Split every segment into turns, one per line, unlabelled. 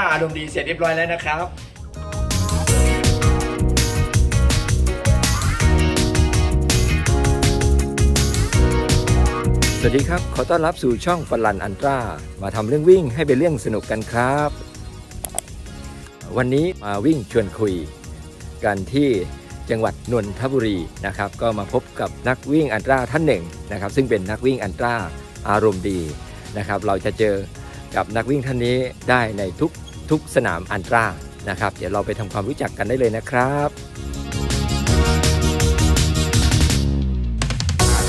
าอันตราอารมณ์ดีเสร็จเรียบร้อยแล้วนะครับสวัสดีครับ ขอต้อนรับสู่ช่องฟันลันอันตรา มาทำเรื่องวิ่งให้เป็นเรื่องสนุกกันครับ วันนี้มาวิ่งชวนคุย กันที่จังหวัดนนทบุรีนะครับ ก็มาพบกับนักวิ่งอันตราท่านหนึ่งนะครับ ซึ่งเป็นนักวิ่งอันตราอารมณ์ดีนะครับ เราจะเจอกับนักวิ่งท่านนี้ได้ในทุก ทุกสนามอันตรานะครับ เดี๋ยวเราไปทำความรู้จักกันได้เลยนะครับ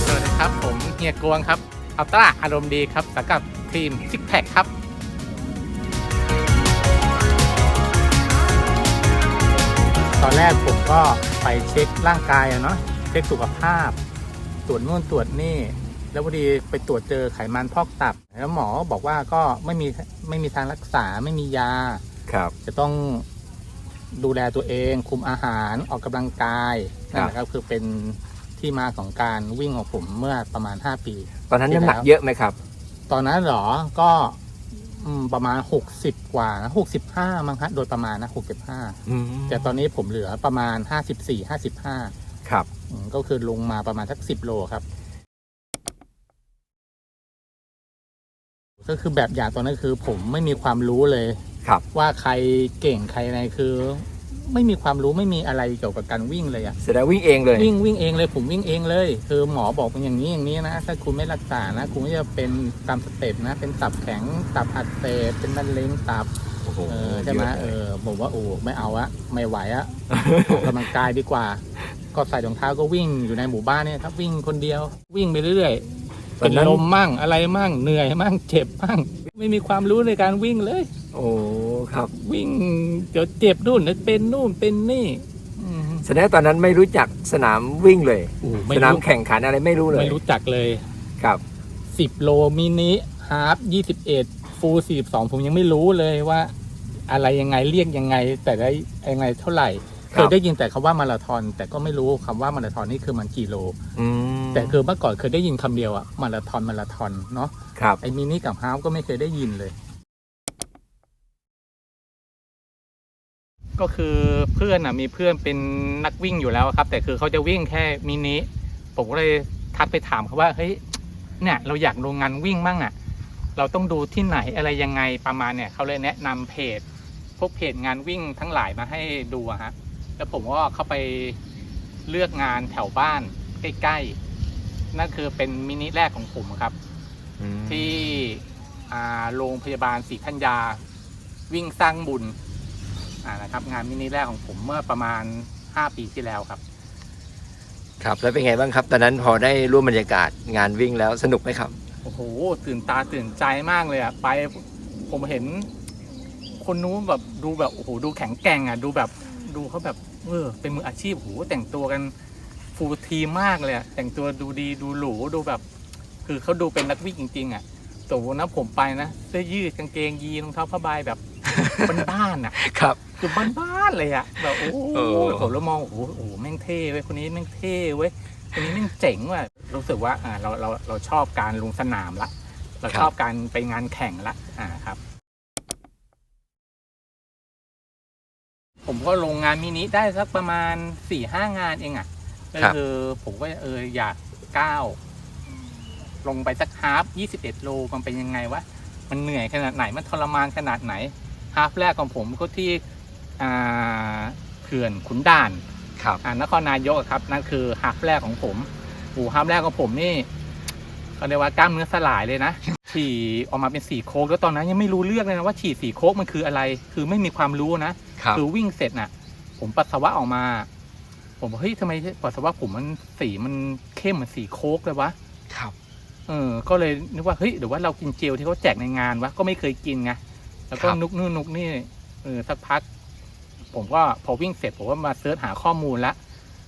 สวัสดีครับผมเฮียกวงครับอัลตร้าอารมณ์ดีครับสังกับทีมซิกแพคครับตอนแรกผมก็ไปเช็คร่างกายอะเนาะเช็คสุขภาพ ตรวจนู่นตรวจนี่ แล้วพอดีไปตรวจเจอไขมันพอกตับ แล้วหมอบอกว่าก็ไม่มีไม่มีทางรักษาไม่มียา
ครับ
จะต้องดูแลตัวเองคุมอาหารออกกำลังกาย
ครับ
นั่นแหละครับคือเป็นที่มาของการวิ่งของผมเมื่อประมาณ 5 ปี
ตอนนั้นน้ำหนักเยอะไหมครับ
ตอนนั้นเหรอก็อืมประมาณ 60 กว่านะ65 มั้งฮะโดยประมาณนะ 65
อืม
แต่ตอนนี้ผมเหลือประมาณ 54 55
ครับ
อืมก็คือลงมาประมาณสัก 10 โลครับ ก็คือแบบอย่างตอนนั้นคือ ผมไม่มีความรู้เลย
ครับ
ว่าใครเก่งใครอะไรคือ ไม่มีความรู้ไม่มีอะไรเกี่ยวกับการวิ่งเลยอะ
แสดงวิ่งเองเลย
วิ่งวิ่งเองเลย ผมวิ่งเองเลย คือหมอบอกเป็นอย่างนี้อย่างนี้นะถ้าคุณไม่รักษานะคุณก็จะเป็นตามสเต็ปนะ เป็นตับแข็งตับอักเสบเป็นมะเร็งตับ
โอ้โห
เออใช่ไหม
ยะ
เอ
ลย
อผมว่าโอ้ไม่เอาอะไม่ไหวอะออกกำลังกายดีกว่า ก็ใส่รองเท้าก็วิ่งอยู่ในหมู่บ้านเนี่ยครับวิ่งคนเดียววิ่งไปเรื่อยๆ
ตอ
เป็นน
นั้น
ลมมั่งอะไรมั่งเหนื่อยมั่งเจ็บมั่งไม่มีความรู้ในการวิ่งเลย
โอ้ครับ
วิ่งเดี๋ยวเจ็บนู่นเดี๋ยวเป็นนู่นเป็นนี่อืม
แสดงว่าตอนนั้นไม่รู้จักสนามวิ่งเลย
โอ้ไม่
สนาม
รู้
แข่งขันอะไรไม่รู้เลย
ไม่รู้จักเลย
ครับ
สิบโลมินิฮาร์ฟยี่สิบเอ็ดฟูลสี่สองผมยังไม่รู้เลยว่า อะไรยังไงเรียกยังไง แต่ได้ยังไงเท่าไหร่
ค
เครับยได้ยินแต่คำว่ามาราธอนแต่ก็ไม่รู้คำว่ามาราธอนนี่คือมันกี่โล
อืม
แต่คือเมื่อก่อนเคยได้ยินคำเดียวอะมาราธอนมาราธอนเนาะ
ครับ
ไอ้มินิกับฮาร์ฟก็ไม่เคยได้ยินเลย ก็คือเพื่อนอะมีเพื่อนเป็นนักวิ่งอยู่แล้วครับ แต่คือเขาจะวิ่งแค่มินิผมก็เลยทักไปถามเขาว่าเฮ้ยเนี่ยเราอยากลงงานวิ่งมั่งอะเราต้องดูที่ไหนอะไรยังไงประมาณเนี่ยเขาเลยแนะนำเพจ พวกเพจงานวิ่งทั้งหลายมาให้ดูอะฮะแล้วผมก็เข้าไปเลือกงานแถวบ้านใกล้ๆ นั่นคือเป็นมินิแรกของผมครับ
อืม
ที่อ่าโรงพยาบาลศรีธัญญาวิ่งสร้างบุญอ่านะครับ งานมินิแรกของผมเมื่อประมาณ 5 ปีที่แล้วครับ
ครับ แล้วเป็นไงบ้างครับ ตอนนั้นพอได้ร่วมบรรยากาศงานวิ่งแล้วสนุกไหมครับ
โอ้โห ตื่นตาตื่นใจมากเลยอะ ไปผมเห็น คนนู้นแบบดูแบบโอ้โหดูแข็งแกร่งอะ ดูแบบดูเขาแบบเออเป็นมืออาชีพโอ้โหแต่งตัวกัน ฟูลทีมมากเลยอะแต่งตัวดูดีดูหรูดูแบบ คือเขาดูเป็นนักวิ่งจริง ๆ อะสมมตินะผมไปนะเสื้อยืดกางเกงยีนรองเท้าผ้าใบแบบบ้านๆอะ
ครับ
คือบ้านๆเลยอะแบบโอ้โห
เออ
ผมแล้วมองโอ้โหโอ้โหแม่งเท่เว้ยคนนี้แม่งเท่เว้ยคนนี้แม่งเจ๋งว่ะรู้สึกว่าอ่าเราเราเราชอบการลงสนามละเราชอบการไปงานแข่งละอ่าครับ ผมก็ลงงานมินิได้สักประมาณสี่ห้างานเองอะ ก็คือผมก็เอออยากก้าวลงไปสักฮาฟยี่สิบเอ็ดโลมันเป็นยังไงวะ มันเหนื่อยขนาดไหน มันทรมานขนาดไหน ฮาฟแรกของผมก็ที่อ่าเขื่อนขุนด่าน
ครับ
อ่านครนายกอะครับ นั่นคือฮาฟแรกของผมโอ้ฮาฟแรกของผมนี่เขาเรียกว่ากล้ามเนื้อสลายเลยนะ ฉี่ออกมาเป็นสีโค้กแล้วตอนนั้นยังไม่รู้เรื่องเลยนะว่าฉี่สีโค้กมันคืออะไร คือไม่มีความรู้นะ
ครับ
คือวิ่งเสร็จน่ะ ผมปัสสาวะออกมา ผมบอกเฮ้ยทำไมปัสสาวะผมมันสีมันเข้มเหมือนสีโค้กเลยวะ
ครับ
เออ ก็เลยนึกว่าเฮ้ยหรือว่าเรากินเจลที่เขาแจกในงานวะก็ไม่เคยกินไงแล้วก็
ครับ
นุกนู่นนุกนี่เออสักพัก ผมก็พอวิ่งเสร็จผมก็มาเสิร์ชหาข้อมูลละ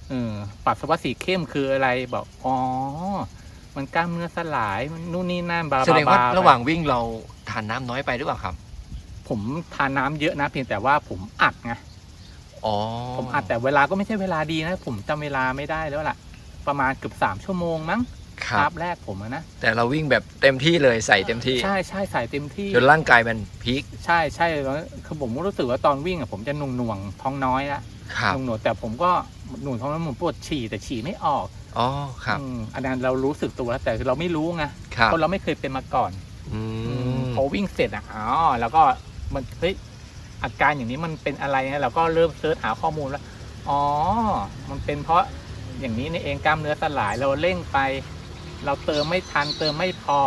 เออปัสสาวะสีเข้มคืออะไรบอกอ๋อ มันกล้ามเนื้อสลายมันนู่นนี่นั่นบา
แสดงว่า
บาบา
ระหว่างวิ่งเราทานน้ำน้อยไปหรือเปล่าครับ
ผมทานน้ำเยอะนะเพียงแต่ว่าผมอัดไง
อ๋อ
ผมอัดแต่เวลาก็ไม่ใช่เวลาดีนะ ผมจำเวลาไม่ได้แล้วล่ะ ประมาณเกือบสามชั่วโมงมั้ง
ครั
ฮา
บ
ฟแรกผมอะนะ
แต่เราวิ่งแบบเต็มที่เลยใส่เต็มที่
ใช่ใช่ใส่เต็มที่
จนร่างกายมันพีค
ใช่ใช่แล้วคือผมก็รู้สึกว่าตอนวิ่งอะผมจะหน่วงหน่วงๆท้องน้อยละ
ครับ
หน่วงหน่วงแต่ผมก็หน่วงท้องน้อยผมปวดฉี่แต่ฉี่ไม่ออก
อ๋อ ครับ
อืมอันนั้นเรารู้สึกตัวแต่เราไม่รู้ไง
ครับ
เพราะเราไม่เคยเป็นมาก่อน
อืม
พอวิ่งเสร็จอะอ๋อแล้วก็มันเฮ้ย อาการอย่างนี้มันเป็นอะไรนะเราก็เริ่มเสิร์ชหาข้อมูลแล้วอ๋อ มันเป็นเพราะอย่างนี้นี่เองกล้ามเนื้อสลายเราเร่งไป เราเติมไม่ทันเติมไม่พอ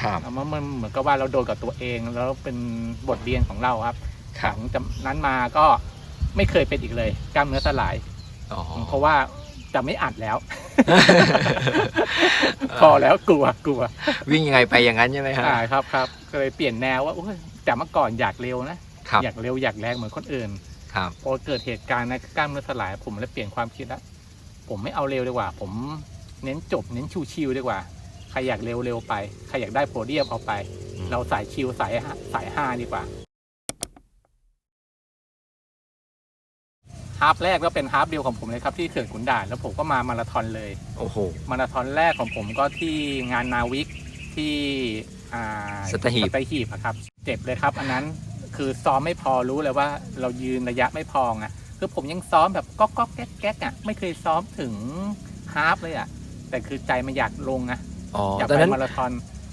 ครับ
มันมันเหมือนกับว่าเราโดนกับตัวเองแล้วเป็นบทเรียนของเราครับ
ครั
ห
บ
ลังจากนั้นมาก็ไม่เคยเป็นอีกเลย กล้ามเนื้อสลาย
อ๋อ
เพราะว่าจะไม่อัดแล้ว พอแล้วกลัวกลัว
วิ่งยังไงไปอย่างนั้นใช่ไหมฮะ
อ่าครับครับก็เลยเปลี่ยนแนวว่าโอ้ยแต่เมื่อก่อนอยากเร็วนะ
ครับ
อยากเร็วอยากแรงเหมือนคนอื่น
ครับ
พอเกิดเหตุการณ์นะกล้ามเนื้อสลายผมเลยเปลี่ยนความคิดแล้วผมไม่เอาเร็วดีกว่า ผมเน้นจบเน้นชิวๆดีกว่า ใครอยากเร็วเร็วไป ใครอยากได้โพเดียมเอาไป เราสายชิวสายฮาสายห้าดีกว่าฮาฟแรกก็เป็นฮาฟเดียวของผมเลยครับที่เขื่อนขุนด่านแล้วผมก็มามาราธอนเลย
โอ้โห
มาราธอนแรกของผมก็ที่งานนาวิกที่อ่า
สัตหีบ
สัตหีบอะครับ เจ็บเลยครับ อันนั้น คือซ้อมไม่พอรู้เลยว่าเรายืนระยะไม่พอไงคือผมยังซ้อมแบบก๊อกก๊อกแก๊กแก๊กอะไม่เคยซ้อมถึงฮาฟเลยอะแต่คือใจมันอยากลงอะ
อ๋อ
อยาก
ตอน
ไป
นั้น
มาราธอน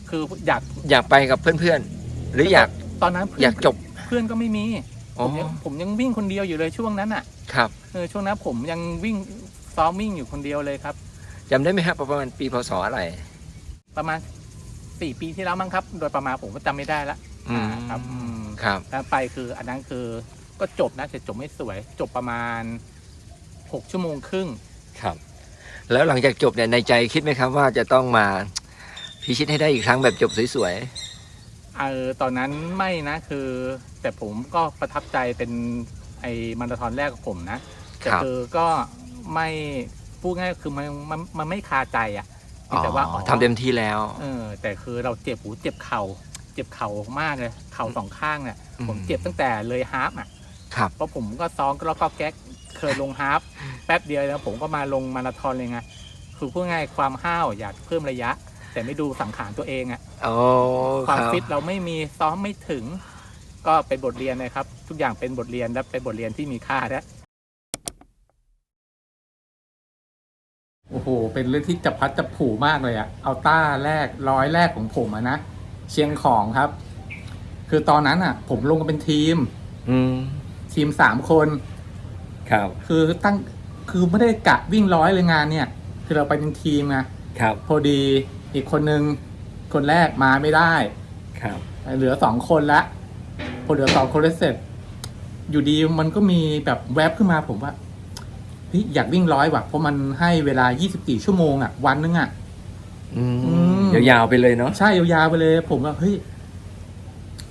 คืออยาก
อยากไปกับเพื่อนๆ หรืออยาก
ตอนนั้นเพื่น
อยากจบ
เพื่อนก็ไม่มี
อ๋
ผ
อ
มยังผมยังวิ่งคนเดียวอยู่เลยช่วงนั้นอะ
ครับ
เออช่วงนั้นผมยังวิ่งซ้อมวิ่งอยู่คนเดียวเลยครับ
จำได้ไหมฮะประมาณปีพศอะไร
ประมาณสี่ปีที่แล้วมั้งครับ โดยประมาณผมก็จำไม่ได้ละ
อืม
อ่าครับอืม
ครับ
แล้วไปคืออันนั้นคือก็จบนะแต่จบไม่สวย จบประมาณหกชั่วโมงครึ่ง
ครับ แล้วหลังจากจบเนี่ยในใจคิดไหมครับว่าจะต้องมาพิชิตให้ได้อีกครั้งแบบจบสวย
เออตอนนั้นไม่นะคือ แต่ผมก็ประทับใจเป็นไอ้มาราธอนแรกของผมนะ
ๆ
แต่คือก็ไม่พูดง่ายๆคือมันมันมันไม่คาใจอะ
อ๋อ
แต่ว่าอ๋อ
ทำเต็มที่แล้ว
เออ แต่คือเราเจ็บหูเจ็บเข่า เจ็บเข่ามากเลยเข่าสองข้างเนี่ย
อืม
ผมเจ็บตั้งแต่เลยฮาล์ฟอะ
ครับ
เพราะผมก็ซ้อมก็แล้วก็แก๊กเคยลงฮาล์ฟแป๊บเดียวแล้วผมก็มาลงมาราธอนเลยไงคือพูดง่ายความห้าวอยากเพิ่มระยะ แต่ไม่ดูสังขารตัวเองอะ
โอ้
ความ
รับ
ฟิตเราไม่มีซ้อมไม่ถึง ก็เป็นบทเรียนนะครับ ทุกอย่างเป็นบทเรียนและเป็นบทเรียนที่มีค่าและโอ้โห เป็นเรื่องที่จับพัดจับผูมากเลยอะเอาต้าแรกร้อยแรกของผมอะนะ เชียงของครับ คือตอนนั้นอะผมลงกันเป็นทีม
อืม
ทีมสามคน
ครับ
คือตั้งคือไม่ได้กะวิ่งร้อยเลยงานเนี่ย คือเราไปเป็นทีมไง
ครับ
พอดีอีกคนนึงคนแรกมาไม่ได้
ครับ
เหลือสองคนละพอเหลือสองคนแล้วเสร็จ อยู่ดีมันก็มีแบบแวบขึ้นมาผมว่าเฮ้ยอยากวิ่งร้อยว่ะเพราะมันให้เวลา 24 ชั่วโมงอะ วันนึงอะ
อื
อื
ม
ม
ยาวๆไปเลยเนาะ
ใช่ยาวๆไปเลย ผมว่าเฮ้ย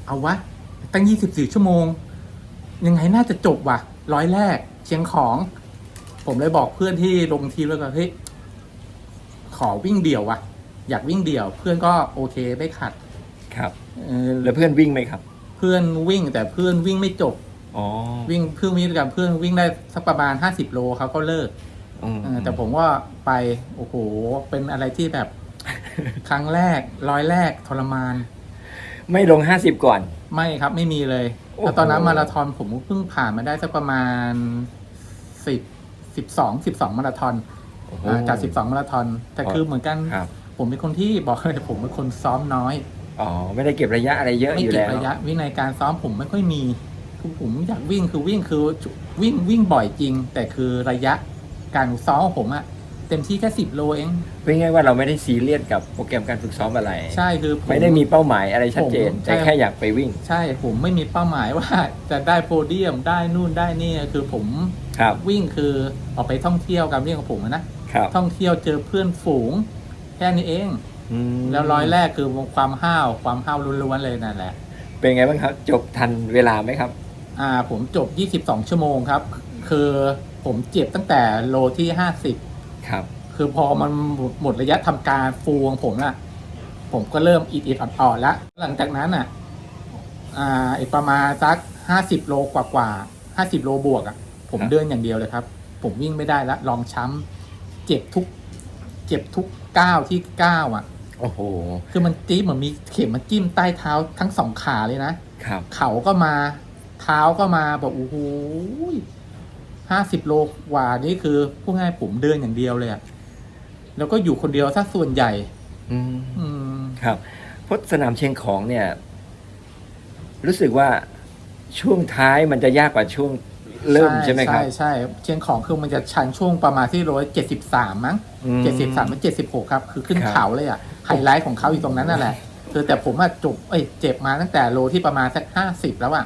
เอาวะ ตั้ง24ชั่วโมง ยังไงน่าจะจบว่ะ ร้อยแรกเชียงของ ผมเลยบอกเพื่อนที่ลงทีมแล้วก็เฮ้ย ขอวิ่งเดี่ยวว่ะ อยากวิ่งเดี่ยว เพื่อนก็โอเคไม่ขัด
ครับ
เออ
แล้วเพื่อนวิ่งไหมครับ
เพื่อนวิ่งแต่เพื่อนวิ่งไม่จบ
อ๋อ
วิ่งเพื่อนวิ่งกับเพื่อนวิ่งได้สักประมาณ50โลเขาก็เลิก
อืม
เออแต่ผมว่าไปโอ้โหเป็นอะไรที่แบบ ครั้งแรกร้อยแรกทรมาน
ไม่ลงห้าสิบก่อน
ไม่ครับไม่มีเลย
โอ้โห
แล้วตอนนั้นมาราธอนผมเพิ่งผ่านมาได้สักประมาณสิบสิบสองสิบสองมาราธอน
โอ้โห
อ่าจากสิบสองมาราธอนแต่คือเหมือนกัน
ครับ
ผมเป็นคนที่บอกเลยผมเป็นคนซ้อมน้อย
อ๋อไม่ได้เก็บระยะอะไรเยอะ
ไม่
อยู่
เก็บ
แล้ว
ระยะวินัยการซ้อมผมไม่ค่อยมีคือผมอยากวิ่งคือวิ่งคือวิ่งวิ่งบ่อยจริง แต่คือระยะการซ้อมของผมอะ เต็มที่แค่สิบโลเอง
เป็นไงายว่าเราไม่ได้ซีเรียสกับโปรแกรมการฝึกซ้อมอะไร
ใช่คือผ
ไม่ได้มีเป้าหมายอะไรชัดเจน
ผม
แต่
ใช่
แค่อยากไปวิ่ง
ใช่ผมไม่มีเป้าหมายว่า จะได้โพเดียมได้นู่นได้นี่คือผม
ครับ
วิ่งคือออกไปท่องเที่ยวการวิ่งของผมอะนะครับท่องเที่ยวเจอเพื่อนฝูง แค่นี้เอง
อืม
แล้วร้อยแรกคือความห้าวความห้าวล้วนๆเลยนั่นแหละ
เป็นไงบ้างครับ จบทันเวลาไหมครับ
อ่าผมจบ 22 ชั่วโมงครับ คือผมเจ็บตั้งแต่โลที่ 50
ครับ
คือพอมันหมดระยะทำการฟูของผมน่ะ ผมก็เริ่มอิดอิดอ่อนๆแล้วหลังจากนั้นอะอ่าอีกประมาณสัก50โลกว่ากว่าๆ50โลบวกอะ ผม
ครับ
เดินอย่างเดียวเลยครับ ผมวิ่งไม่ได้ละลองช้ำเจ็บทุก เจ็บทุกก้าวที่ก้าวอะ
โอ้โห
คือมันจี๊บเหมือนมีเข็มมาจิ้มใต้เท้าทั้งสองขาเลยนะ
ครับ
เข่าก็มา เท้าก็มาแบบโอ้โห ห้าสิบโลกว่านี่คือพูดง่ายผมเดินอย่างเดียวเลยอะแล้วก็อยู่คนเดียวซะส่วนใหญ่
อืม
อืม
ครับเพราะสนามเชียงของเนี่ย รู้สึกว่าช่วงท้ายมันจะยากกว่าช่วงเริ่มใช่ไหมครับ
ใช่ใช่เชียงของคือมันจะชันช่วงประมาณที่ร้อยเจ็ดสิบสามมั้ง
อืม
เจ็ดสิบสามมันเจ็ดสิบหกครับ คือขึ้น
ครับ
เขาเลยอะไฮไลท์ของเขาอยู่ตรงนั้นนั่นแหละคือแต่ผมอะจบเอ้ยเจ็บมาตั้งแต่โลที่ประมาณสักห้าสิบแล้วอะ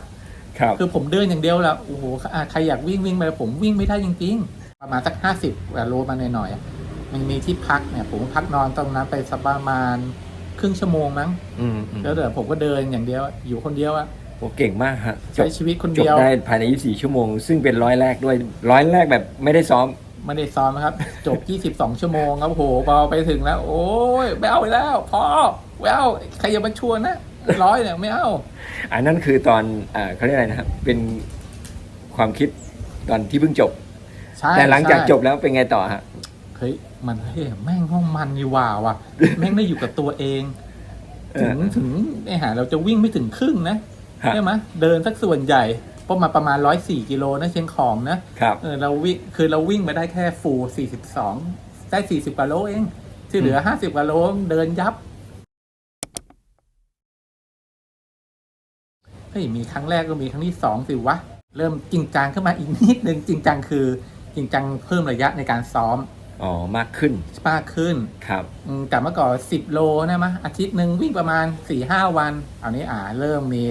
ครับ
คือผมเดินอย่างเดียวแล้วโอ้โหอะใครอยากวิ่งวิ่งไปผมวิ่งไม่ได้จริงๆ ประมาณสักห้าสิบโลมาหน่อยๆอะมันมีที่พักเนี่ย ผมพักนอนตรงนั้นไปสักประมาณครึ่งชั่วโมงมั้ง
อืมอืม
แล้วเดี๋ยวผมก็เดินอย่างเดียวอะอยู่คนเดียวอะ
โอ้เก่งมากฮะจบ
ใช้ชีวิตคน
จบ
เดียว
ได้ภายใน 24 ชั่วโมง ซึ่งเป็นร้อยแรกด้วยร้อยแรกแบบไม่ได้ซ้อม
ไม่ได้ซ้อมนะครับ จบ 22 ชั่วโมงครับโอ้โหพอไปถึงแล้ว โอ้ยไม่เอาไปแล้วพอไม่เอาใครอย่ามาชวนนะ ร้อยเนี่ยไม่เอา
อันนั้นคือตอนอ่าเขาเรียกอะไรนะครับ เป็นความคิดตอนที่เพิ่งจบ
ใช่
แต่หลังจาก
ใช่
จบแล้วเป็นไงต่อฮะ
เฮ้ยมันเฮ้ยแม่งห้องมันนี่หว่าว่ะแม่งได้อยู่กับตัวเอง
เอ
ถึ
อง
ถึงไอ้หาเราจะวิ่งไม่ถึงครึ่งนะครับใช่ไหมเดินสักส่วนใหญ่ประมาณประมาณร้อยสี่กิโลนะเชียงของนะครับเออเราวิ่งคือเราวิ่งมาได้แค่ฟูสี่สิบสองได้สี่สิบกว่าโลเอง ที่เหลือห้าสิบกว่าโลเดินยับ เฮ้ยมีครั้งแรกก็มีครั้งที่สองสิวะ เริ่มจริงจังขึ้นมาอีกนิดนึงจริงจังคือจริงจังเพิ่มระยะในการซ้อม
อ๋อมากขึ้น
มากขึ้น
ครับ
อืมแต่เมื่อก่อนสิบโลนะมะอาทิตย์หนึ่งวิ่งประมาณสี่ห้าวันอันนี้อ่าเริ่มมี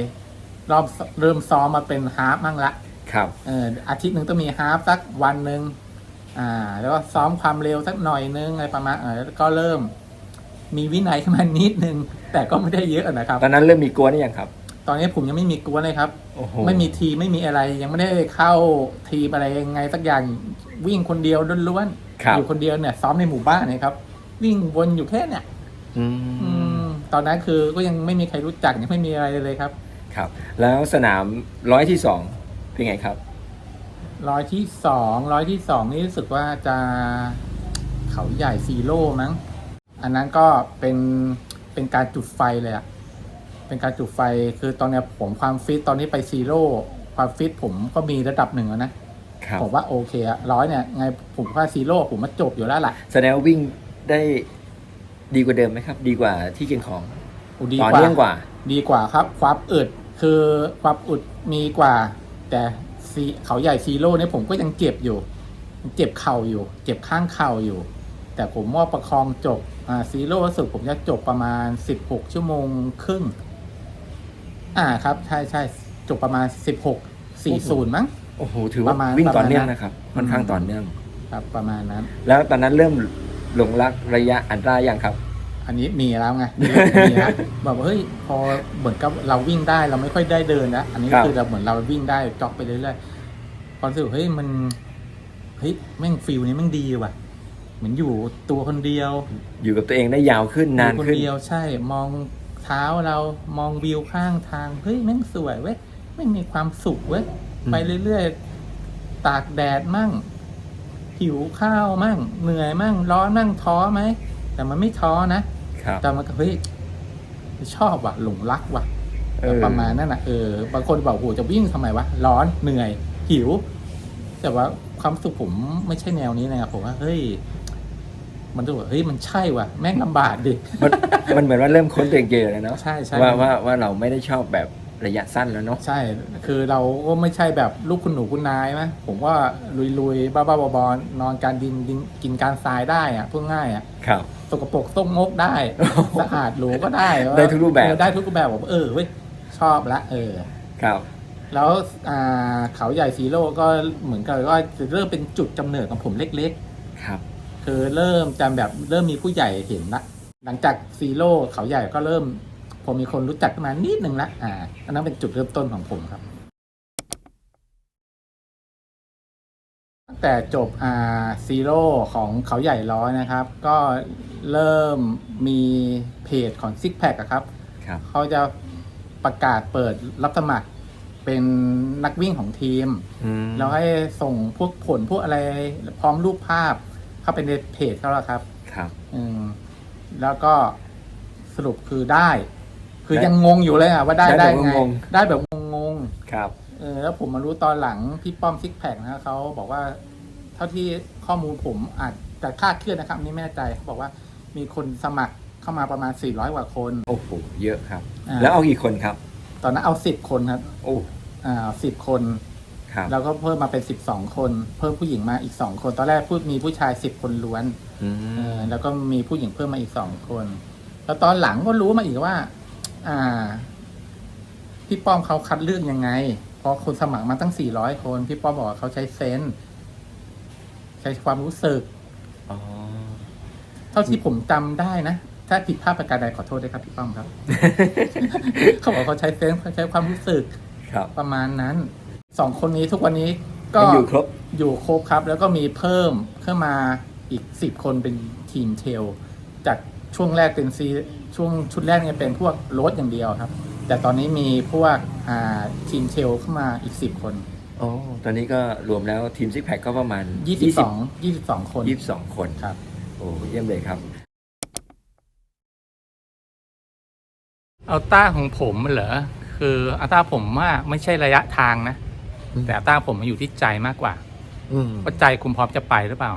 รอบเริ่มซ้อมมาเป็นฮาล์ฟมั่งละ
ครับ
เอออาทิตย์หนึ่งต้องมีฮาล์ฟสักวันหนึ่งอ่า แล้วก็ซ้อมความเร็วสักหน่อยนึงอะไรประมาณเออแล้วก็เริ่ม มีวินัยขึ้นมานิดนึงแต่ก็ไม่ได้เยอะนะครับ
ตอนนั้นเริ่มมีกลัวนี่ยังครับ
ตอนนี้ผมยังไม่มีกวนเลยครับ
โอ้โห
ไม่มีทีมไม่มีอะไร ยังไม่ได้เข้าทีมอะไรยังไงสักอย่างวิ่งคนเดียวล้วน
ครับ
ๆอยู่คนเดียวเนี่ยซ้อมในหมู่บ้านเนี่ยครับ วิ่งวนอยู่แค่เนี่ย
อื
อื
ม
มตอนนั้นคือก็ยังไม่มีใครรู้จักยังไม่มีอะไรเลยครับ
ครับ แล้วสนามร้อยที่สองเป็นไงครับ
ร้อยที่สองร้อยที่สองนี่รู้สึกว่าจะเขาใหญ่ซีโร่มั้ง อันนั้นก็เป็นเป็นการจุดไฟเลยอะ เป็นการจุดไฟคือตอนเนี้ยผมความฟิตตอนนี้ไปซีโร่ความฟิตผมก็มีระดับหนึ่งแล้วนะ
ครับ
ผมว่าโอเคอะร้อยเนี่ยไงผมว่าซีโร่ผมมาจบอยู่แล้วล่ะ
แสดงว่าวิ่งได้ดีกว่าเดิมไหมครับ ดีกว่าที่เชียงของ
โอ้ดี
ต่อก
ว่า
เนื่องกว่า
ดีกว่าครับ ความอึดคือความอึดมีกว่า แต่ซีเขาใหญ่ซีโร่เนี่ยผมก็ยังเจ็บอยู่ยังเจ็บเข่าอยู่ เจ็บข้างเข่าอยู่ แต่ผมว่าประคองจบอ่าซีโร่รู้สึกผมจะจบประมาณสิบหกชั่วโมงครึ่ง อ่าครับ ใช่ใช่จบประมาณสิบหกสี่ศูนย์มั้ง
โอ้โห ถือว่า
ประมาณ
วิ่งต่อ
ประมาณ
เนื่อง
นั้น
นะครับค่อนข้างต่อเนื่อง
ครับประมาณนั้น
แล้วตอนนั้นเริ่มหลงรักระยะอันตรายังครับ
อันนี้มีแล้วไงมีแล้วบอกว่าเฮ้ยพอเหมือนกับเราวิ่งได้เราไม่ค่อยได้เดินนะอันนี้
ครับ
คือเราเหมือนเราวิ่งได้จ็อกไปเรื่อยๆความรู้สึกเฮ้ยมันเฮ้ยแม่งฟิลนี้แม่งดีว่ะเหมือนอยู่ตัวคนเดียว
อยู่กับตัวเองได้ยาวขึ้นนาน
อยู่คน
ขึ้น
เดียวใช่มองเท้าเรามองวิวข้างทางเฮ้ยแม่งสวยเว้ยแม่งมีความสุขเว้ย
อืม
ไปเรื่อยๆ ตากแดดมั่ง หิวข้าวมั่ง เหนื่อยมั่ง ร้อนมั่งท้อไหม แต่มันไม่ท้อนะ
ครับ
แต่มันก็เฮ้ยชอบว่ะหลงรักว่ะ
เออ
ประมาณนั้นนะเออบางคนบอกโหจะวิ่งทำไมวะร้อนเหนื่อย หิว แต่ว่าความสุขผมไม่ใช่แนวนี้นะครับผมว่าเฮ้ย มันดูว่าเฮ้ยมันใช่ว่ะแม่งลำบากดิ
มันมันเหมือนว่าเริ่มค้นตัวเองเจอแล้วเนาะ
ใช่ใช่
ว่าว่าว่าเราไม่ได้ชอบแบบระยะสั้นแล้วเนาะ
ใช่ คือเราก็ไม่ใช่แบบลูกคุณหนูคุณนายไหมผมว่าลุยๆ บ้าๆบอๆนอนการดินดินกินการทรายได้อะพูดง่ายอะ
ครับ
สกปรกส้มงกได้ สะอาดหรูก็ได้
ได้ทุกรูปแบบ
เออได้ทุกรูปแบบผมเออเว้ยชอบละเออ
ครับ
แล้วอ่าเขาใหญ่ซีโร่ก็เหมือนกับว่าจะเริ่มเป็นจุดกำเนิดของผมเล็ก
ครับ
ๆ คือเริ่มจำแบบเริ่มมีผู้ใหญ่เห็นละหลังจากซีโร่เขาใหญ่ก็เริ่มพอมีคนรู้จักขึ้นมานิดนึงละอ่าอันนั้นเป็นจุดเริ่มต้นของผมครับ ตั้งแต่จบอ่าซีโร่ของเขาใหญ่ร้อยนะครับ ก็เริ่มมีเพจของซิกแพคครับ
ครับ
เขาจะประกาศเปิดรับสมัครเป็นนักวิ่งของทีม
อืม
แล้วให้ส่งพวกผลพวกอะไรพร้อมรูปภาพ เข้าไปในเพจเขาแล้วครับ
ครับ
อืม แล้วก็สรุปคือได้ คือ
ได้
ยังงงอยู่เลยอะว่าได้
ได้
ได้
แบบ
ไง
งง
ได้แบบงง
ครับ
ๆเออแล้วผมมารู้ตอนหลังพี่ป้อมซิกแพคนะเขาบอกว่า เท่าที่ข้อมูลผมอาจจะคลาดเคลื่อนนะครับอันนี่ไม่แน่ใจเขาบอกว่ามีคนสมัครเข้ามาประมาณ 400 กว่าคน
โอ้โห เยอะครับ
อ่า
แล้วเอากี่คนครับ
ตอนนั้นเอา 10 คนครับ
โอ้
อ่าสิบคน
ครับ
แล้วก็เพิ่มมาเป็น12คน เพิ่มผู้หญิงมาอีก2คน ตอนแรกพูดมีผู้ชาย10คนล้วน
อื
เออ
ม
แล้วก็มีผู้หญิงเพิ่มมาอีก2คน แล้วตอนหลังก็รู้มาอีกว่า อ่า พี่ป้อมเขาคัดเลือกยังไง เพราะคนสมัครมาตั้ง400คน พี่ป้อมบอกว่าเขาใช้เซนส์ใช้ความรู้สึก
อ๋อ
เท่าที่ผมจำได้นะ ถ้าผิดพลาดประการใดขอโทษด้วยครับพี่ป้อมครับ เขาบอกเขาใช้เซนส์เขาใช้ความรู้สึก
ครับ
ประมาณนั้น สองคนนี้ทุกวันนี้ก็
ยังอยู่ครบ
อยู่ครบครับ แล้วก็มีเพิ่มเข้ามาอีกสิบคนเป็นทีมเทลจากช่วงแรกเป็นซีช่วงชุดแรกเนี่ยเป็นพวกรถอย่างเดียวครับ แต่ตอนนี้มีพวกอ่าทีมเทลเข้ามาอีกสิบคน
อ๋อตอนนี้ก็รวมแล้วทีมซิกแพคก็ประมาณ
ยี่สิบสองยี่สิบสองคน
ยี่สิบสองคน
ครับ
โอ้เยี่ยมเลยครับ
อัลต้าของผมเหรอคืออัลต้าผมว่าไม่ใช่ระยะทางนะ
อืม
แต่อัลต้าผมมันอยู่ที่ใจมากกว่า
อืม
ว่าใจคุณพร้อมจะไปหรือเปล่า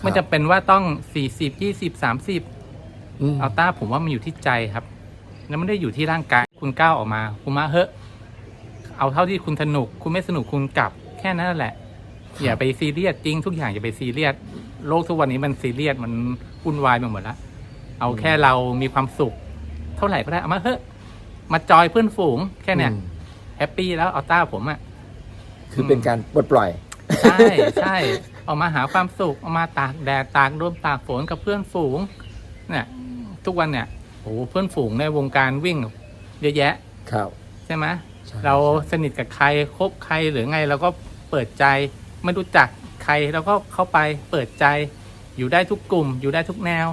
ไม่จะเป็นว่าต้องสี่สิบยี่สิบสามสิบ
อืม
อัลต้าผมว่ามันอยู่ที่ใจครับแล้วไม่ได้อยู่ที่ร่างกายคุณก้าวออกมา คุณมาเฮ้เอาเท่าที่คุณสนุก คุณไม่สนุกคุณกลับ แค่นั้นแหละ อย่าไปซีเรียสจริง ทุกอย่างอย่าไปซีเรียสโลกทุกวันนี้มันซีเรียสมันวุ่นวายไปหมดแล้วเอาแค่เรามีความสุข เท่าไหร่ก็ได้เอามาเฮ้มาจอยเพื่อนฝูงแค่เนี้ย
อืม
แฮปปี้แล้วอัลต้าผมอะ
คือเป็นการปลดปล่อย
ใช่ใช่ออกมาหาความสุขออกมาตากแดดตากลมตากฝนกับเพื่อนฝูงเนี่ยทุกวันเนี่ยโอ้โหเพื่อนฝูงในวงการวิ่งเยอะแยะ
ครับ
ใช่ไหม
ใช่
เราสนิทกับใครคบใครหรือไงเราก็เปิดใจไม่รู้จักใครเราก็เข้าไปเปิดใจ อยู่ได้ทุกกลุ่ม อยู่ได้ทุกแนว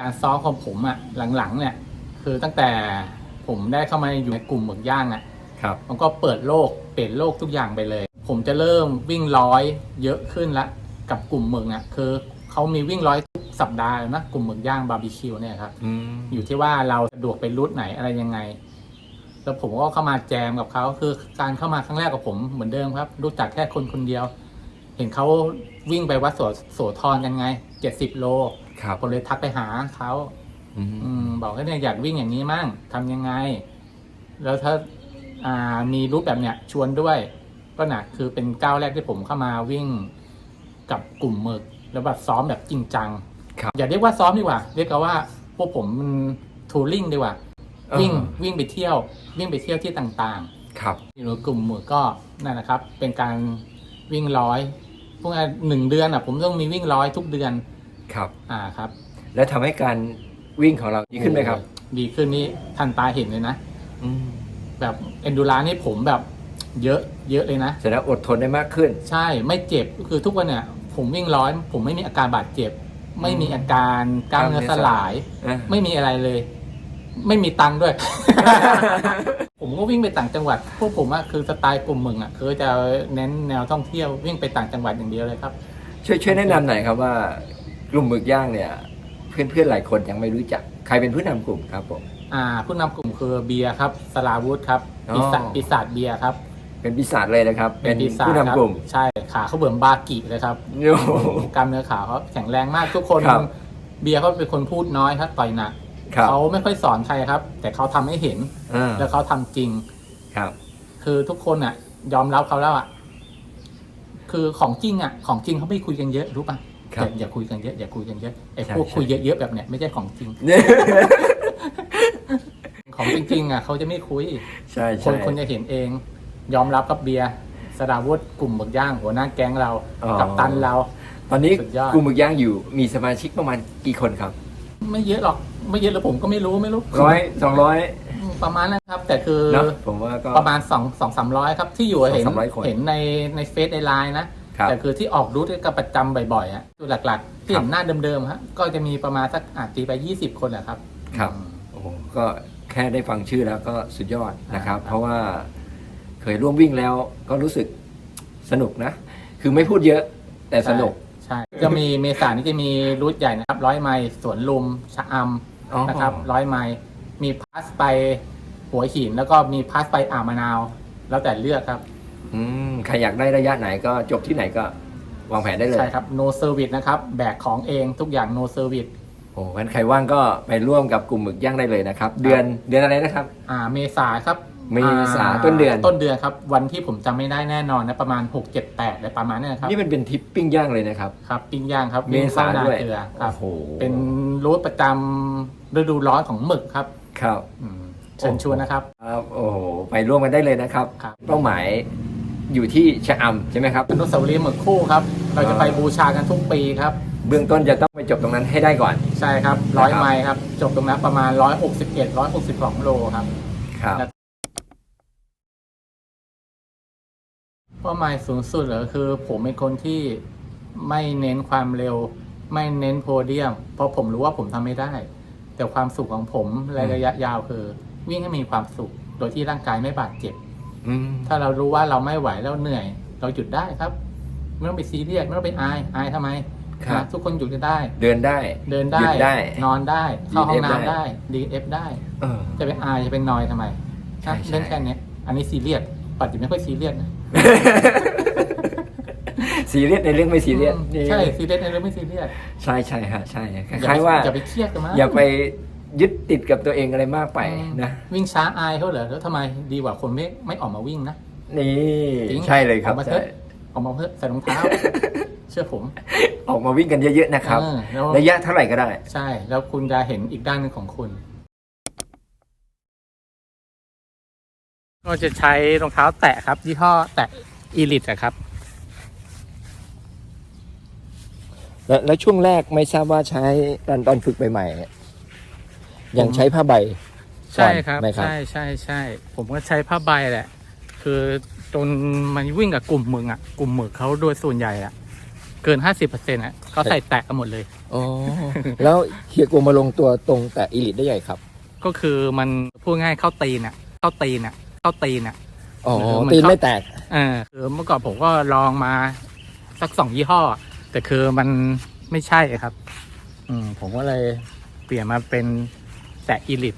การซ้อมของผมอะหลังๆเนี่ย คือตั้งแต่ ผมได้เข้ามาอยู่ในกลุ่มหมึกย่างอะ
ครับ
มันก็เปิดโลกเปลี่ยนโลกทุกอย่างไปเลย ผมจะเริ่มวิ่งร้อยเยอะขึ้นละกับกลุ่มหมึกอะคือเขามีวิ่งร้อยทุกสัปดาห์เลยนะกลุ่มหมึกย่างบาร์บีคิวเนี่ยครับ
อืม
อยู่ที่ว่าเราสะดวกไปรูทไหนอะไรยังไง แล้วผมก็เข้ามาแจมกับเขาคือการเข้ามาครั้งแรกกับผมเหมือนเดิมครับ รู้จักแค่คนคนเดียว เห็นเขาวิ่งไปวัดโสโสธรกันไงเจ็ดสิบโล
ครับ
ผมเลยทักไปหาเขา
อืม
อืมบอกว่าเนี่ยอยากวิ่งอย่างนี้มั่งทำยังไง แล้วถ้าอ่ามีรูปแบบเนี้ยชวนด้วย ก็หนักคือเป็นก้าวแรกที่ผมเข้ามาวิ่งกับกลุ่มหมึก แล้วแบบซ้อมแบบจริงจัง
ครับ
อย่าเรียกว่าซ้อมดีกว่า เรียกกันว่าพวกผมมันทัวริงดีกว่า
เออ
วิ่งวิ่งไปเที่ยว วิ่งไปเที่ยวที่ต่าง
ครับ
ๆอยู่ในกลุ่มหมึกก็นั่นนะครับ เป็นการวิ่งร้อยพวกหนึ่งเดือนอะผมต้องมีวิ่งร้อยทุกเดือน
ครับ
อ่าครับ
แล้วทำให้การ วิ่งของเราดีขึ้นไหมครับ
โอ้โหดีขึ้นนี่ทันตาเห็นเลยนะ
อืม
แบบเอนดูรานี่ผมแบบเยอะเยอะเลยนะ
แสดงว่าอดทนได้มากขึ้น
ใช่ไม่เจ็บคือทุกวันเนี่ย ผมวิ่งร้อยผมไม่มีอาการบาดเจ็บ ไม่มีอาการกล้ามเนื้อก
ล้ามเนื้อ
ส
ส
ลา
ลายย
ไม่มีอะไรเลย ไม่มีตังค์ด้วย ผมก็วิ่งไปต่างจังหวัด พวกผมอะคือสไตล์กลุ่มมึงอะคือจะเน้นแนวท่องเที่ยววิ่งไปต่างจังหวัดอย่างเดียวเลยครับ
ช่วยช่วยแนะนำหน่อยครับว่ากลุ่มหมึกย่างเนี่ยเพื่อน เพื่อนๆหลายคนยังไม่รู้จัก ใครเป็นผู้นำกลุ่มครับผม
อ่าผู้นำกลุ่มคือเบียร์ครับสลาวุธครับ
อ๋อ
ปีศาจปีศาจเบียร์ครับ
เป็นปีศาจเลยนะครับ เป็น
ปีศาจ
ผู้
ครับ
นำกลุ่ม
ใช่ขาเขาเบิ่มบากิเลยครับ
โอ้โห
กล้ามเนื้อขาเขาแข็งแรงมากทุกคน
ครับ
เบียร์เขาเป็นคนพูดน้อยครับต่อยหนัก
ครับ
เขาไม่ค่อยสอนใครครับ แต่เขาทำให้เห็น
อ่า
แล้วเขาทำจริง
ครับ
คือทุกคนอะ ยอมรับเขาแล้วอะ คือของจริงอะ ของจริงเขาไม่คุยกันเยอะรู้ป่ะ
ครับ
อย่าอย่าคุยกันเยอะอย่าคุยกันเยอะไอ้
ใช่
พวก
ใช่
คุยเยอะๆแบบเนี้ยไม่ใช่ของจริง ของจริงๆอะเขาจะไม่คุย
ใช่
ค
ใช่
นคนจะเห็นเอง ยอมรับกับเบียร์สดาวุธกลุ่มหมึกย่างหัวหน้าแก๊งเรา
อ๋อ
กับตันเรา
ตอนนี้
สุดยอด
กลุ่มหมึกย่างอยู่มีสมาชิกประมาณกี่คนครับ
ไม่เยอะหรอกไม่เยอะแล้วผมก็ไม่รู้ไม่รู้
ร้อยสองร้อย
ประมาณนั้นครับ แต่คือ
เนอะผมว่าก็
ประมาณสองสองสามร้อยครับ ที่อยู่เห็น
สองสามร้อยคน
เห็นในในเฟซในไลน์นะ
ครับ
แต่คือที่ออกรูทก็ประจำบ่อยๆอะคือหลักๆที่
ครับ
เห็นหน้าเดิมๆฮะก็จะมีประมาณสักอาจตีไปยี่สิบคนแหละครับ
ครับ
อืม
โอ้โหก็แค่ได้ฟังชื่อแล้วก็สุดยอดนะครับ
ครับ
เพราะว่าเคยร่วมวิ่งแล้วก็รู้สึกสนุกนะ คือไม่พูดเยอะแต่สนุก
ใช่ใช่จะมีเมษานี่จะมีรูทใหญ่นะครับร้อยไมล์สวนลุมชะอ
อ๋อำ
นะครับร้อยไมล์มีพาสไปหัวหินแล้วก็มีพาสไปอ่าวมะนาว แล้วแต่เลือกครับ
อืมใครอยากได้ระยะไหนก็จบที่ไหนก็วางแผนได้เลย
ใช่ครับ no service นะครับ แบกของเองทุกอย่าง no service
โอ้งั้นใครว่างก็ไปร่วมกับกลุ่มหมึกย่างได้เลยนะครับ เดือนเดือนอะไรนะครับ
อ่า เมษาครับ
เมษา
อ่
ต้นเดือน
ต้นเดือนครับ วันที่ผมจำไม่ได้แน่นอนนะ ประมาณ 6 7 8อะไรประมาณนี้นะครับ
นี่มันเป็นทริปปิ้งย่างเลยนะครับ
ครับปิ้งย่างครับ
เมษา
วิ่งข้
ด้วย
เกลือครับ
โอ้โห
เป็นรูทประจำฤดูร้อนของหมึกครับ
ครับ
อืมเชิญชวนนะครับ
ครับ โอ้โห ไปร่วมกันได้เลยนะครับ
ครับ
เป้าหมาย อยู่ที่ชะอำใช่ไหมครับ
อนุสาวรีย์หมึกคู่ครับ เราจะไปบูชากันทุกปีครับ
เบื้องต้นจะต้องไปจบตรงนั้นให้ได้ก่อน
ใช่ครับร้อย
นะครับ
ไมล์ครับ จบตรงนั้นประมาณร้อยหกสิบเอ็ดร้อยหกสิบสองโลครับ
ครับ
เป้าหมายสูงสุดเหรอคือ ผมเป็นคนที่ไม่เน้นความเร็ว ไม่เน้นโพเดียม เพราะผมรู้ว่าผมทำไม่ได้ แต่ความสุขของผมในระยะยาวคือ วิ่งให้มีความสุข โดยที่ร่างกายไม่บาดเจ็บ
อืม
ถ้าเรารู้ว่าเราไม่ไหวแล้วเหนื่อย เราหยุดได้ครับ ไม่ต้องไปซีเรียสไม่ต้องไปอายอายทำไม
ครับ
นะทุกคนหยุดกันได้
เดินได้
เดินได้
หยุดได้
นอนได้ เข้าห้อง
DF ได้
น้ำได้ดีเอฟได้
เออ
จะไปอายจะเป็นนอยทำไม
ใช่
นะ
ใช่
เรื่องแค่เนี้ยอันนี้ซีเรียสปัจจุบันไม่ค่อยซีเรียสนะ
ซีเรียสในเรื่องไม่ซีเรียส
อืม
นี่
ใช่ซีเรียสในเรื่องไม่ซีเรียส
ใช่ใช่ฮะใช่ค
อย่า
ล้าย
ไป
ๆว่า
อย่าไปเครียดกันมั้ง
อย่าไป ยึดติดกับตัวเองอะไรมากไปนะ
วิ่งช้าอายเขาเหรอแล้วทำไมดีกว่าคนไม่ไม่ออกมาวิ่งนะ
นี่
จริง
ใช่เลยครับ
ออกมาเถ
ใช่
อะออกมาเพื่อะใส่รองเท้า เชื่อผม
ออกมาวิ่งกันเยอะๆนะครับ
เออแล้ว
ระยะเท่าไหร่ก็ได้
ใช่ แล้วคุณจะเห็นอีกด้านหนึ่งของคุณก็จะใช้รองเท้าแตะครับ ยี่ห้อแตะอีลิตครับ
แล้วแล้วช่วงแรกไม่ทราบว่าใช้ตอนตอนฝึกใหม่ๆ ยังใช้ผ้าใบ
ใช่ครับ
ไหมครับ
ใช่ใช่ใช่ผมก็ใช้ผ้าใบแหละ คือจนมันวิ่งกับกลุ่มมึงอะกลุ่มหมึกเขาโดยส่วนใหญ่อะ เกินห้าสิบเปอร์เซ็นต์อะเขาใส่แตะกันหมดเลย
อ๋อแล้วเฮียกวงมาลงตัวตรงแต่อีลิทได้ใหญ่ครับ
ก็คือมันพูดง่ายเข้าตีนอะ เข้าตีนอะ เข้าตีนอะ
อ๋อ
เหมือน
ตีน
เขา
ไม่แตก
เออคือเมื่อก่อนผมก็ลองมาสักสองยี่ห้อ แต่คือมันไม่ใช่ครับ อืมผมก็เลยเปลี่ยนมาเป็น แตะอีลิต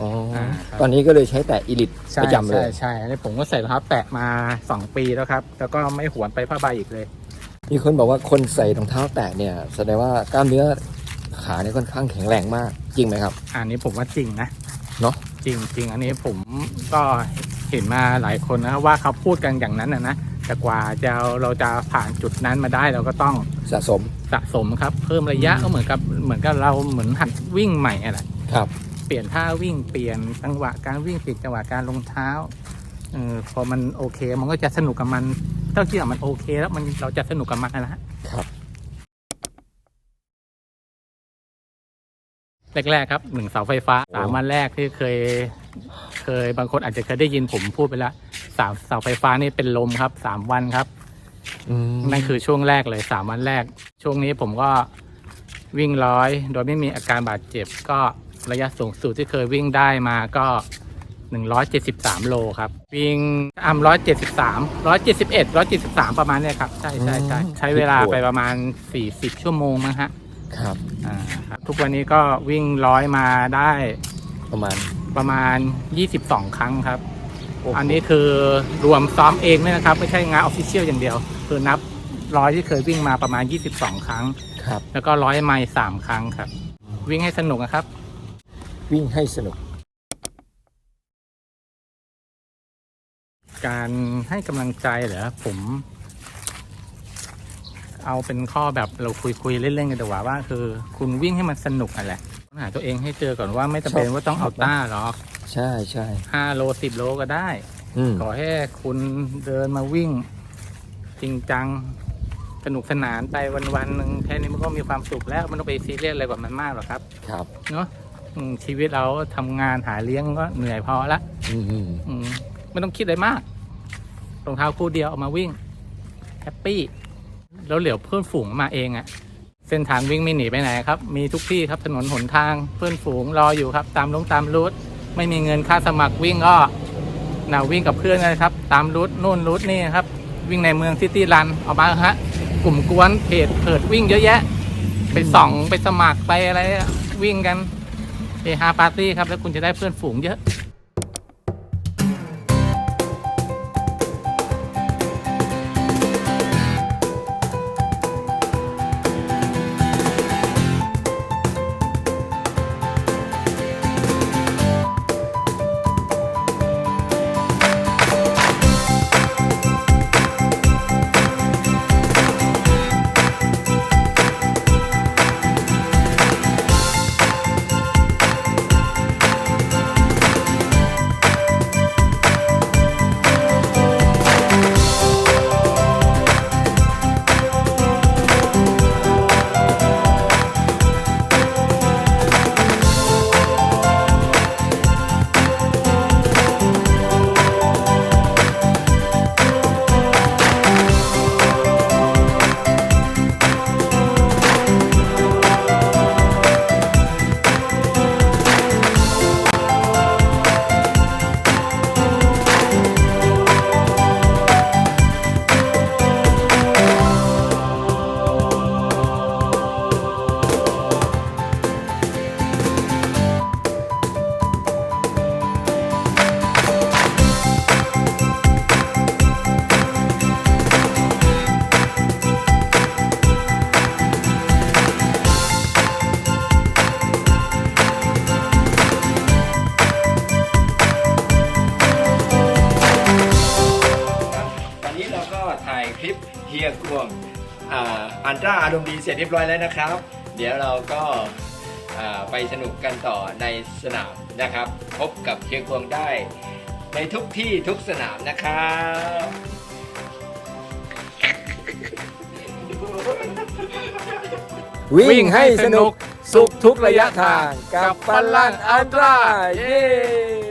อ๋ออา
ครับ
ตอนนี้ก็เลยใช้แต่อีลิท
ใช่
ประจำเล
ใช่
ย
ใช่แล้วผมก็ใส่รองเท้าแตะมาสองปีแล้วครับ แล้วก็ไม่หวนไปผ้าใบอีกเลย
มีคนบอกว่าคนใส่รองเท้าแตะเนี่ยแสดงว่ากล้ามเนื้อขาเนี่ยค่อนข้างแข็งแรงมาก จริงไหมครับ
อันนี้ผมว่าจริงนะ
เนอะ
จริงจริงอันนี้ผมก็เห็นมาหลายคนนะครับว่าเขาพูดกันอย่างนั้นนะนะแต่กว่าจะเราจะผ่านจุดนั้นมาได้เราก็ต้อง
สะสม
สะสมครับ เพิ่มระยะก็เหมือนกับเหมือนกับเราเหมือนหัดวิ่งใหม่อะแหละ
ครับ
เปลี่ยนท่าวิ่งเปลี่ยนจังหวะการวิ่งเปลี่ยนจังหวะการลงเท้าเออพอมันโอเค มันก็จะสนุกกับมันเท่าที่มันโอเค แล้วมันเราจะสนุกกับมันนะฮะ
ครับ
แรกๆครับหนึ่งเสาไฟฟ้าสามวันแรกที่เคย เคยบางคนอาจจะเคยได้ยินผมพูดไปแล้วสามเสาไฟฟ้านี่เป็นลมครับสามวันครับ
อืม
นั่นคือช่วงแรกเลยสามวันแรก ช่วงนี้ผมก็วิ่งร้อย โดยไม่มีอาการบาดเจ็บก็ ระยะสูงสุดที่เคยวิ่งได้มาก็หนึ่งร้อยเจ็ดสิบสามโลครับ วิ่งอ่ำร้อยเจ็ดสิบสามร้อยเจ็ดสิบเอ็ดร้อยเจ็ดสิบสามประมาณเนี้ยครับ ใช่ใช่ใช่ใช้เวลาไปประมาณสี่สิบชั่วโมงมั้งฮะ
ครับ
อ่าครับ ทุกวันนี้ก็วิ่งร้อยมาได้
ประมาณ
ประมาณ 22 ครั้งครับ
โอ้โห
อันนี้คือรวมซ้อมเองด้วยนะครับ ไม่ใช่งานออฟฟิเชียลอย่างเดียว คือนับร้อยที่เคยวิ่งมาประมาณ 22 ครั้ง
ครับ
แล้วก็ร้อยไมล์สามครั้งครับ วิ่งให้สนุกนะครับ
วิ่งให้สนุก
การให้กำลังใจเหรอผม เอาเป็นข้อแบบเราคุยคุยๆเล่นๆกันดีกว่าว่า คือ คุณวิ่งให้มันสนุกอะแหละหาตัวเองให้เจอก่อนว่าไม่จำเป็นว่าต้องเอาต้าหรอก
ใช่ใช่
ห้าโลสิบโลก็ได้
อืม
ขอให้คุณเดินมาวิ่ง จริงจังสนุกสนานไปวันๆหนึ่งแค่นี้มันก็มีความสุขแล้วไมันต้องไปซีเรียสอะไรกับมันมากหรอกครับ
ครับ
เนาะ อืมชีวิตเราทำงานหาเลี้ยงก็เหนื่อยพอละ
อืมอืม
อืมไม่ต้องคิดอะไรมากรองเท้าคู่เดียวเอามาวิ่งแฮปปี้แล้วเหลียวเพื่อนฝูงมาเองอะเส้นทางวิ่งไม่หนีไปไหนครับ มีทุกที่ครับถนนหนทางเพื่อนฝูงรออยู่ครับ ตามลงตามรูทไม่มีเงินค่าสมัครวิ่งก็นาวิ่งกับเพื่อนเลยครับ ตามรูทนู่นรูทนี่ครับววิ่งในเมืองซิตี้รันออกมาฮะกลุ่มกวนเพจเพิดวิ่งเยอะแยะ ไปส่องไปสมัครไปอะไรอะวิ่งกัน เฮฮาปาร์ตี้ครับ แล้วคุณจะได้เพื่อนฝูงเยอะา
อาอารมณ์ดีเสร็จเรียบร้อยแล้วนะครับ เดี๋ยวเราก็ไปสนุกกันต่อในสนามนะครับ พบกับเฮียกวงได้ ในทุกที่ทุกสนามนะครับวิ่งให้สนุกสุขทุกระยะทางกับปัลลันอัลตราเย้